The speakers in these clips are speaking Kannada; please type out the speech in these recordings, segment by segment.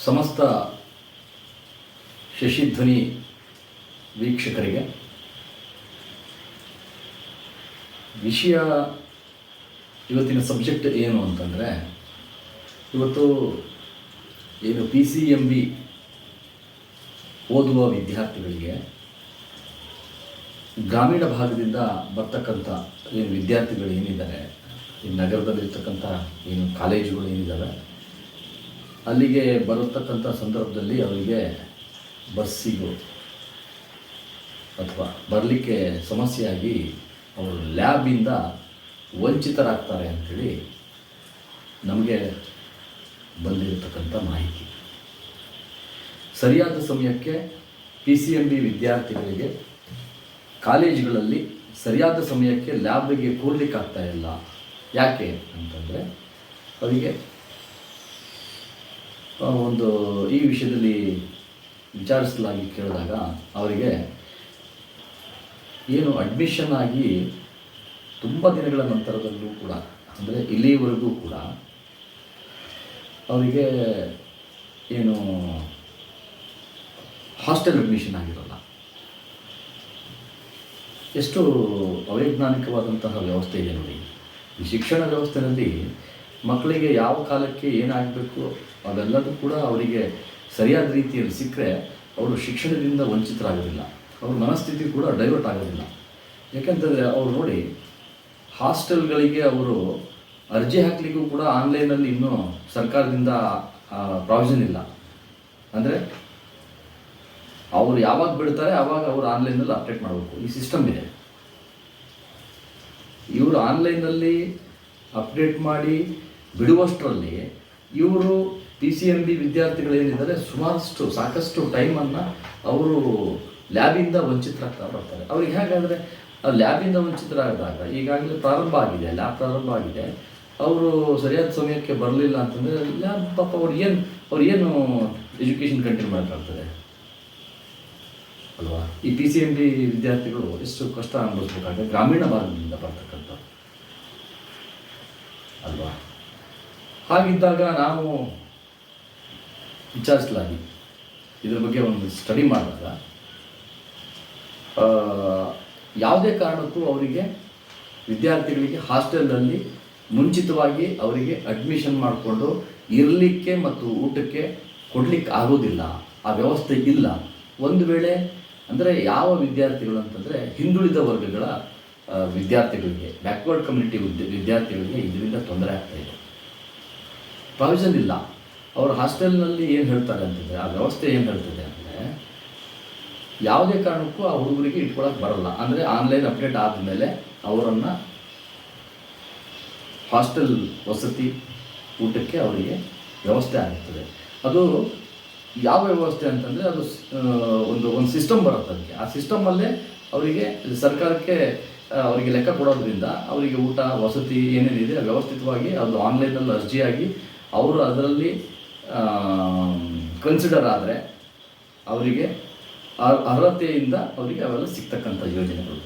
ಸಮಸ್ತ ಶಶಿಧ್ವನಿ ವೀಕ್ಷಕರಿಗೆ ವಿಷಯ ಇವತ್ತಿನ ಸಬ್ಜೆಕ್ಟ್ ಏನು ಅಂತಂದರೆ ಇವತ್ತು ಏನು ಪಿ ಸಿ ಎಂ ಬಿ ಓದುವ ವಿದ್ಯಾರ್ಥಿಗಳಿಗೆ ಗ್ರಾಮೀಣ ಭಾಗದಿಂದ ಬರ್ತಕ್ಕಂಥ ಏನು ವಿದ್ಯಾರ್ಥಿಗಳು ಏನಿದ್ದಾರೆ, ಈ ನಗರದಲ್ಲಿರ್ತಕ್ಕಂಥ ಏನು ಕಾಲೇಜುಗಳು ಏನಿದ್ದಾವೆ ಅಲ್ಲಿಗೆ ಬರತಕ್ಕಂಥ ಸಂದರ್ಭದಲ್ಲಿ ಅವರಿಗೆ ಬಸ್ಸಿಗೂ ಅಥವಾ ಬರಲಿಕ್ಕೆ ಸಮಸ್ಯೆಯಾಗಿ ಅವರು ಲ್ಯಾಬಿಂದ ವಂಚಿತರಾಗ್ತಾರೆ ಅಂಥೇಳಿ ನಮಗೆ ಬಂದಿರತಕ್ಕಂಥ ಮಾಹಿತಿ. ಸರಿಯಾದ ಸಮಯಕ್ಕೆ ಪಿ ಸಿ ಎಂ ಬಿ ವಿದ್ಯಾರ್ಥಿಗಳಿಗೆ ಕಾಲೇಜುಗಳಲ್ಲಿ ಸರಿಯಾದ ಸಮಯಕ್ಕೆ ಲ್ಯಾಬಿಗೆ ಕೂರ್ಲಿಕ್ಕಾಗ್ತಾ ಇಲ್ಲ. ಯಾಕೆ ಅಂತಂದರೆ ಅವರಿಗೆ ಒಂದು ಈ ವಿಷಯದಲ್ಲಿ ವಿಚಾರಿಸಲಾಗಿ ಕೇಳಿದಾಗ ಅವರಿಗೆ ಏನು ಅಡ್ಮಿಷನ್ ಆಗಿ ತುಂಬ ದಿನಗಳ ನಂತರದಲ್ಲೂ ಕೂಡ, ಅಂದರೆ ಇಲ್ಲಿವರೆಗೂ ಕೂಡ ಅವರಿಗೆ ಏನು ಹಾಸ್ಟೆಲ್ ಅಡ್ಮಿಷನ್ ಆಗಿರೋಲ್ಲ. ಎಷ್ಟು ಅವೈಜ್ಞಾನಿಕವಾದಂತಹ ವ್ಯವಸ್ಥೆ ಇದೆ ನೋಡಿ. ಈ ಶಿಕ್ಷಣ ವ್ಯವಸ್ಥೆಯಲ್ಲಿ ಮಕ್ಕಳಿಗೆ ಯಾವ ಕಾಲಕ್ಕೆ ಏನಾಗಬೇಕು ಅವೆಲ್ಲದೂ ಕೂಡ ಅವರಿಗೆ ಸರಿಯಾದ ರೀತಿಯಲ್ಲಿ ಸಿಕ್ಕರೆ ಅವರು ಶಿಕ್ಷಣದಿಂದ ವಂಚಿತರಾಗೋದಿಲ್ಲ. ಅವ್ರ ಮನಸ್ಥಿತಿ ಕೂಡ ಡೈವರ್ಟ್ ಆಗೋದಿಲ್ಲ. ಯಾಕೆಂತಂದರೆ ಅವ್ರು ನೋಡಿ, ಹಾಸ್ಟೆಲ್ಗಳಿಗೆ ಅವರು ಅರ್ಜಿ ಹಾಕಲಿಕ್ಕೂ ಕೂಡ ಆನ್ಲೈನಲ್ಲಿ ಇನ್ನೂ ಸರ್ಕಾರದಿಂದ ಪ್ರಾವಿಷನ್ ಇಲ್ಲ. ಅಂದರೆ ಅವರು ಯಾವಾಗ ಬಿಡ್ತಾರೆ ಆವಾಗ ಅವರು ಆನ್ಲೈನಲ್ಲಿ ಅಪ್ಡೇಟ್ ಮಾಡಬೇಕು. ಈ ಸಿಸ್ಟಮ್ ಇದೆ. ಇವರು ಆನ್ಲೈನಲ್ಲಿ ಅಪ್ಡೇಟ್ ಮಾಡಿ ಬಿಡುವಷ್ಟರಲ್ಲಿ ಇವರು ಪಿ ಸಿ ಎಂ ಬಿ ವಿದ್ಯಾರ್ಥಿಗಳೇನಿದ್ದಾರೆ ಸುಮಾರಷ್ಟು, ಸಾಕಷ್ಟು ಟೈಮನ್ನು ಅವರು ಲ್ಯಾಬಿಂದ ವಂಚಿತರಾಗ್ತಾ ಬರ್ತಾರೆ. ಅವ್ರಿಗೆ ಹೇಗಾದರೆ ಲ್ಯಾಬಿಂದ ವಂಚಿತರಾದಾಗ ಈಗಾಗಲೇ ಪ್ರಾರಂಭ ಆಗಿದೆ ಲ್ಯಾಬ್ ಪ್ರಾರಂಭ ಆಗಿದೆ. ಅವರು ಸರಿಯಾದ ಸಮಯಕ್ಕೆ ಬರಲಿಲ್ಲ ಅಂತಂದರೆ ಲ್ಯಾಬ್ ಪಾಪ ಅವ್ರು ಏನು ಅವ್ರು ಏನು ಎಜುಕೇಷನ್ ಕಂಟಿನ್ಯೂ ಮಾಡ್ತಾರೆ ಅಲ್ವಾ? ಈ ಪಿ ಸಿ ಎಂ ಬಿ ವಿದ್ಯಾರ್ಥಿಗಳು ಎಷ್ಟು ಕಷ್ಟ ಅನುಭವಿಸ್ಬೇಕಾದ್ರೆ ಗ್ರಾಮೀಣ ಭಾಗದಿಂದ ಬರ್ತಕ್ಕಂಥ ಅಲ್ವಾ? ಹಾಗಿದ್ದಾಗ ನಾವು ವಿಚಾರಿಸಲಾಗಿ. ಇದ್ರ ಬಗ್ಗೆ ಒಂದು ಸ್ಟಡಿ ಮಾಡಿದಾಗ ಯಾವುದೇ ಕಾರಣಕ್ಕೂ ಅವರಿಗೆ ವಿದ್ಯಾರ್ಥಿಗಳಿಗೆ ಹಾಸ್ಟೆಲ್ನಲ್ಲಿ ಮುಂಚಿತವಾಗಿ ಅವರಿಗೆ ಅಡ್ಮಿಷನ್ ಮಾಡಿಕೊಂಡು ಇರಲಿಕ್ಕೆ ಮತ್ತು ಊಟಕ್ಕೆ ಕೊಡಲಿಕ್ಕೆ ಆಗೋದಿಲ್ಲ ಆ ವ್ಯವಸ್ಥೆ ಇಲ್ಲ. ಒಂದು ವೇಳೆ ಅಂದರೆ ಯಾವ ವಿದ್ಯಾರ್ಥಿಗಳು ಅಂತಂದರೆ ಹಿಂದುಳಿದ ವರ್ಗಗಳ ವಿದ್ಯಾರ್ಥಿಗಳಿಗೆ ಬ್ಯಾಕ್ವರ್ಡ್ ಕಮ್ಯುನಿಟಿ ವಿದ್ಯಾರ್ಥಿಗಳಿಗೆ ಇದರಿಂದ ತೊಂದರೆ ಆಗ್ತಾ ಇದೆ. ಪ್ರಾವಿಷನ್ ಇಲ್ಲ. ಅವರು ಹಾಸ್ಟೆಲ್ನಲ್ಲಿ ಏನು ಹೇಳ್ತಾರೆ ಅಂತಂದರೆ, ಆ ವ್ಯವಸ್ಥೆ ಏನು ಹೇಳ್ತದೆ ಅಂದರೆ, ಯಾವುದೇ ಕಾರಣಕ್ಕೂ ಆ ಹುಡುಗರಿಗೆ ಇಟ್ಕೊಳಕ್ಕೆ ಬರಲ್ಲ. ಅಂದರೆ ಆನ್ಲೈನ್ ಅಪ್ಡೇಟ್ ಆದಮೇಲೆ ಅವರನ್ನು ಹಾಸ್ಟೆಲ್ ವಸತಿ ಊಟಕ್ಕೆ ಅವರಿಗೆ ವ್ಯವಸ್ಥೆ ಆಗುತ್ತದೆ ಅದು ಯಾವ ವ್ಯವಸ್ಥೆ ಅಂತಂದರೆ, ಅದು ಒಂದು ಒಂದು ಸಿಸ್ಟಮ್ ಬರುತ್ತೆ ಅದಕ್ಕೆ. ಆ ಸಿಸ್ಟಮಲ್ಲೇ ಅವರಿಗೆ ಸರ್ಕಾರಕ್ಕೆ ಅವರಿಗೆ ಲೆಕ್ಕ ಕೊಡೋದ್ರಿಂದ ಅವರಿಗೆ ಊಟ, ವಸತಿ ಏನೇನಿದೆ, ವ್ಯವಸ್ಥಿತವಾಗಿ ಅದು ಆನ್ಲೈನಲ್ಲಿ ಅರ್ಜಿಯಾಗಿ ಅವರು ಅದರಲ್ಲಿ ಕನ್ಸಿಡರ್ ಆದರೆ ಅವರಿಗೆ ಅರ್- ಅರ್ಹತೆಯಿಂದ ಅವರಿಗೆ ಅವೆಲ್ಲ ಸಿಗ್ತಕ್ಕಂಥ ಯೋಜನೆಗಳು.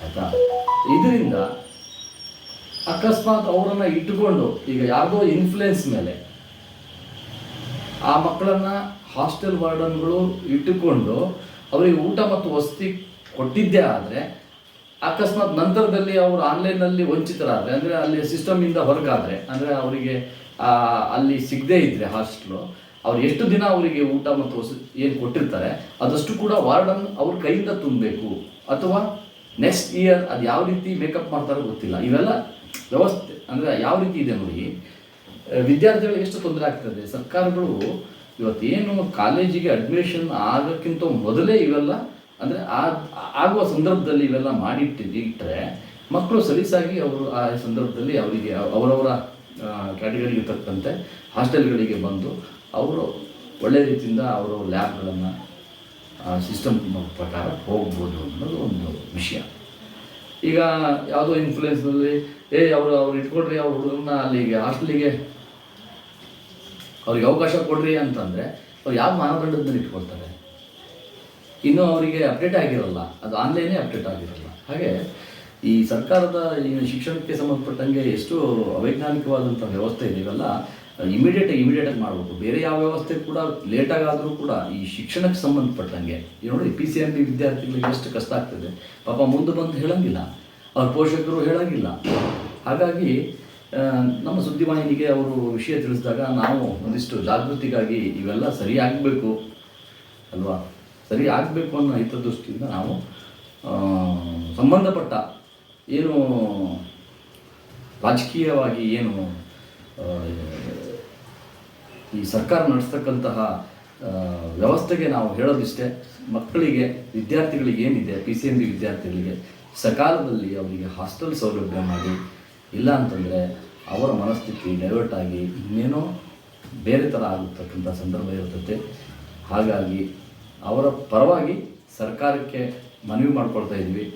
ಆಯಿತಾ? ಇದರಿಂದ ಅಕಸ್ಮಾತ್ ಅವರನ್ನು ಇಟ್ಟುಕೊಂಡು ಈಗ ಯಾವುದೋ ಇನ್ಫ್ಲುಯೆನ್ಸ್ ಮೇಲೆ ಆ ಮಕ್ಕಳನ್ನು ಹಾಸ್ಟೆಲ್ ವಾರ್ಡನ್ಗಳು ಇಟ್ಟುಕೊಂಡು ಅವರಿಗೆ ಊಟ ಮತ್ತು ವಸತಿ ಕೊಟ್ಟಿದ್ದೇ ಆದರೆ ಅಕಸ್ಮಾತ್ ನಂತರದಲ್ಲಿ ಅವರು ಆನ್ಲೈನಲ್ಲಿ ವಂಚಿತರಾದರೆ, ಅಂದರೆ ಅಲ್ಲಿ ಸಿಸ್ಟಮಿಂದ ಹೊರಗಾದರೆ, ಅಂದರೆ ಅವರಿಗೆ ಅಲ್ಲಿ ಸಿಗದೇ ಇದ್ದರೆ ಹಾಸ್ಟ್ಲು ಅವ್ರು ಎಷ್ಟು ದಿನ ಅವರಿಗೆ ಊಟ ಮತ್ತು ಏನು ಕೊಟ್ಟಿರ್ತಾರೆ, ಅದಷ್ಟು ಕೂಡ ವಾರ್ಡನ್ ಅವ್ರ ಕೈಯಿಂದ ತುಂಬಬೇಕು. ಅಥವಾ ನೆಕ್ಸ್ಟ್ ಇಯರ್ ಅದು ಯಾವ ರೀತಿ ಮೇಕಪ್ ಮಾಡ್ತಾರೋ ಗೊತ್ತಿಲ್ಲ. ಇವೆಲ್ಲ ವ್ಯವಸ್ಥೆ, ಅಂದರೆ ಯಾವ ರೀತಿ ಇದೆ ನೋಡಿ ವಿದ್ಯಾರ್ಥಿಗಳಿಗೆ ಎಷ್ಟು ತೊಂದರೆ ಆಗ್ತದೆ. ಸರ್ಕಾರಗಳು ಇವತ್ತೇನು ಕಾಲೇಜಿಗೆ ಅಡ್ಮಿಷನ್ ಆಗೋಕ್ಕಿಂತ ಮೊದಲೇ ಇವೆಲ್ಲ ಅಂದರೆ ಆಗುವ ಸಂದರ್ಭದಲ್ಲಿ ಇವೆಲ್ಲ ಮಾಡಿಟ್ಟು ಇಟ್ಟರೆ ಮಕ್ಕಳು ಸಲೀಸಾಗಿ ಅವರು ಆ ಸಂದರ್ಭದಲ್ಲಿ ಅವರಿಗೆ, ಅವರವರ ಕ್ಯಾಟಗರಿಗೆ ತಕ್ಕಂತೆ ಹಾಸ್ಟೆಲ್ಗಳಿಗೆ ಬಂದು ಅವರು ಒಳ್ಳೆ ರೀತಿಯಿಂದ ಅವರು ಲ್ಯಾಬ್ಗಳನ್ನು ಸಿಸ್ಟಮ್ ಪ್ರಕಾರ ಹೋಗ್ಬೋದು ಅನ್ನೋದು ಒಂದು ವಿಷಯ. ಈಗ ಯಾವುದೋ ಇನ್ಫ್ಲೂಯೆನ್ಸ್ನಲ್ಲಿ ಏ, ಅವರು, ಅವ್ರು ಇಟ್ಕೊಡ್ರಿ ಅವ್ರ ಹುಡುಗರನ್ನ ಅಲ್ಲಿಗೆ, ಹಾಸ್ಟೆಲಿಗೆ. ಅವ್ರಿಗೆ ಅವಕಾಶ ಕೊಡ್ರಿ ಅಂತಂದರೆ ಅವ್ರು ಯಾವ ಮಾನದಂಡದಲ್ಲಿ ಇಟ್ಕೊಳ್ತಾರೆ? ಇನ್ನೂ ಅವರಿಗೆ ಅಪ್ಡೇಟ್ ಆಗಿರಲ್ಲ. ಅದು ಆನ್ಲೈನೇ ಅಪ್ಡೇಟ್ ಆಗಿರಲ್ಲ. ಹಾಗೆ ಈ ಸರ್ಕಾರದ ಶಿಕ್ಷಣಕ್ಕೆ ಸಂಬಂಧಪಟ್ಟಂಗೆ ಎಷ್ಟು ಅವೈಜ್ಞಾನಿಕವಾದಂಥ ವ್ಯವಸ್ಥೆ ಇದೆ. ಇವೆಲ್ಲ ಇಮಿಡಿಯೇಟ್ ಇಮಿಡಿಯೇಟಾಗಿ ಮಾಡಬೇಕು. ಬೇರೆ ಯಾವ ವ್ಯವಸ್ಥೆ ಕೂಡ ಲೇಟಾಗಾದರೂ ಕೂಡ ಈ ಶಿಕ್ಷಣಕ್ಕೆ ಸಂಬಂಧಪಟ್ಟಂಗೆ ನೋಡಿ ಪಿ ಸಿ ಎಂ ಬಿ ವಿದ್ಯಾರ್ಥಿಗಳಿಗೆ ಎಷ್ಟು ಕಷ್ಟ ಆಗ್ತದೆ. ಪಾಪ ಮುಂದೆ ಬಂದು ಹೇಳಂಗಿಲ್ಲ. ಅವ್ರ ಪೋಷಕರು ಹೇಳಂಗಿಲ್ಲ. ಹಾಗಾಗಿ ನಮ್ಮ ಸುದ್ದಿವಾಹಿನಿಗೆ ಅವರು ವಿಷಯ ತಿಳಿಸಿದಾಗ ನಾವು ಒಂದಿಷ್ಟು ಜಾಗೃತಿಗಾಗಿ ಇವೆಲ್ಲ ಸರಿಯಾಗಬೇಕು. ಅಲ್ವಾ? ಸರಿ ಆಗಬೇಕು ಅನ್ನೋ ಹಿತದೃಷ್ಟಿಯಿಂದ ನಾವು ಸಂಬಂಧಪಟ್ಟ ಏನು ರಾಜಕೀಯವಾಗಿ ಏನು ಈ ಸರ್ಕಾರ ನಡೆಸ್ತಕ್ಕಂತಹ ವ್ಯವಸ್ಥೆಗೆ ನಾವು ಹೇಳೋದಿಷ್ಟೇ, ಮಕ್ಕಳಿಗೆ, ವಿದ್ಯಾರ್ಥಿಗಳಿಗೆ ಏನಿದೆ ಪಿ ಸಿ ಎಂ ಬಿ ವಿದ್ಯಾರ್ಥಿಗಳಿಗೆ, ಸಕಾಲದಲ್ಲಿ ಅವರಿಗೆ ಹಾಸ್ಟೆಲ್ ಸೌಲಭ್ಯ ಮಾಡಿ, ಇಲ್ಲ ಅಂತಂದರೆ ಅವರ ಮನಸ್ಥಿತಿ ಡೈವರ್ಟ್ ಆಗಿ ಇನ್ನೇನೋ ಬೇರೆ ಥರ ಆಗತಕ್ಕಂಥ ಸಂದರ್ಭ ಇರ್ತದೆ ಹಾಗಾಗಿ ಅವರ ಪರವಾಗಿ ಸರ್ಕಾರಕ್ಕೆ ಮನವಿ ಮಾಡ್ಕೊಳ್ತಾ ಇದ್ವಿ.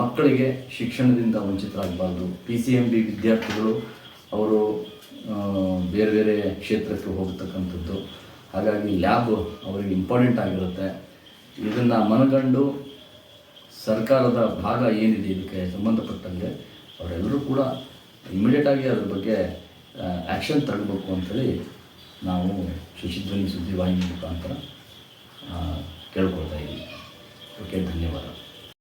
ಮಕ್ಕಳಿಗೆ ಶಿಕ್ಷಣದಿಂದ ವಂಚಿತರಾಗಬಾರ್ದು. ಪಿ ಸಿ ಎಂ ಬಿ ವಿದ್ಯಾರ್ಥಿಗಳು ಅವರು ಬೇರೆ ಬೇರೆ ಕ್ಷೇತ್ರಕ್ಕೆ ಹೋಗ್ತಕ್ಕಂಥದ್ದು. ಹಾಗಾಗಿ ಲ್ಯಾಬ್ ಅವರಿಗೆ ಇಂಪಾರ್ಟೆಂಟ್ ಆಗಿರುತ್ತೆ. ಇದನ್ನು ಮನಗಂಡು ಸರ್ಕಾರದ ಭಾಗ ಏನಿದೆ ಇದಕ್ಕೆ ಸಂಬಂಧಪಟ್ಟಂತೆ ಅವರೆಲ್ಲರೂ ಕೂಡ ಇಮಿಡಿಯೇಟಾಗಿ ಅದ್ರ ಬಗ್ಗೆ ಆ್ಯಕ್ಷನ್ ತಗೊಳ್ಬೇಕು ಅಂತೇಳಿ ನಾವು ಶಶಿಧ್ವನಿ ಸುದ್ದಿವಾಹಿನಿ ಮುಖಾಂತರ ಕೇಳ್ಕೊಳ್ತಾ ಇದ್ದೀನಿ ಓಕೆ ಧನ್ಯವಾದ.